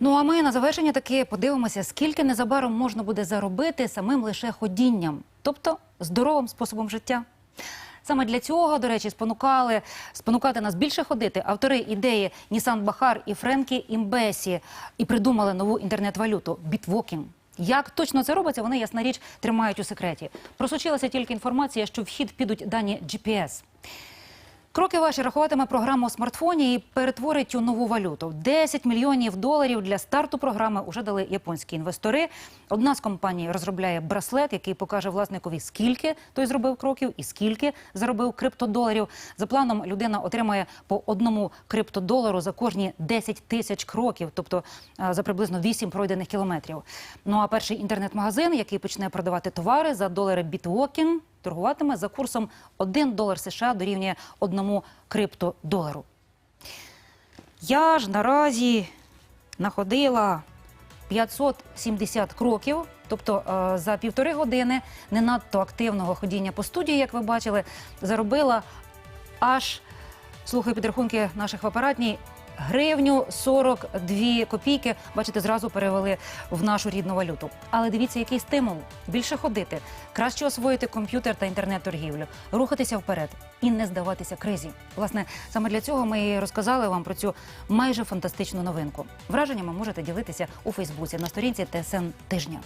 Ну а ми на завершення таки подивимося, скільки незабаром можна буде заробити самим лише ходінням, тобто здоровим способом життя. Саме для цього, до речі, спонукали спонукати нас більше ходити автори ідеї Нісан Бахар і Френкі Імбесі і придумали нову інтернет-валюту Bitwalking. Як точно це робиться, вони ясна річ тримають у секреті. Просочилася тільки інформація, що в хід підуть дані GPS. Кроки ваші рахуватиме програма у смартфоні і перетворить у нову валюту. 10 мільйонів доларів для старту програми вже дали японські інвестори. Одна з компаній розробляє браслет, який покаже власникові, скільки той зробив кроків і скільки заробив криптодоларів. За планом людина отримає по одному криптодолару за кожні 10 тисяч кроків, тобто е, за приблизно 8 пройдених кілометрів. Ну а перший інтернет-магазин, який почне продавати товари за долари Bitwalking, торгуватиме за курсом 1 долар США дорівнює одному криптодолару. Я ж наразі находила 570 кроків, тобто е, за півтори години не надто активного ходіння по студії, як ви бачили, заробила аж слухай підрахунки наших в апаратній. Гривню 42 копійки, бачите, зразу перевели в нашу рідну валюту. Але дивіться, який стимул більше ходити, краще освоїти комп'ютер та інтернет-торгівлю, рухатися вперед і не здаватися кризі. Власне, саме для цього ми і розказали вам про цю майже фантастичну новинку. Враженнями можете ділитися у Фейсбуці на сторінці ТСН тижня.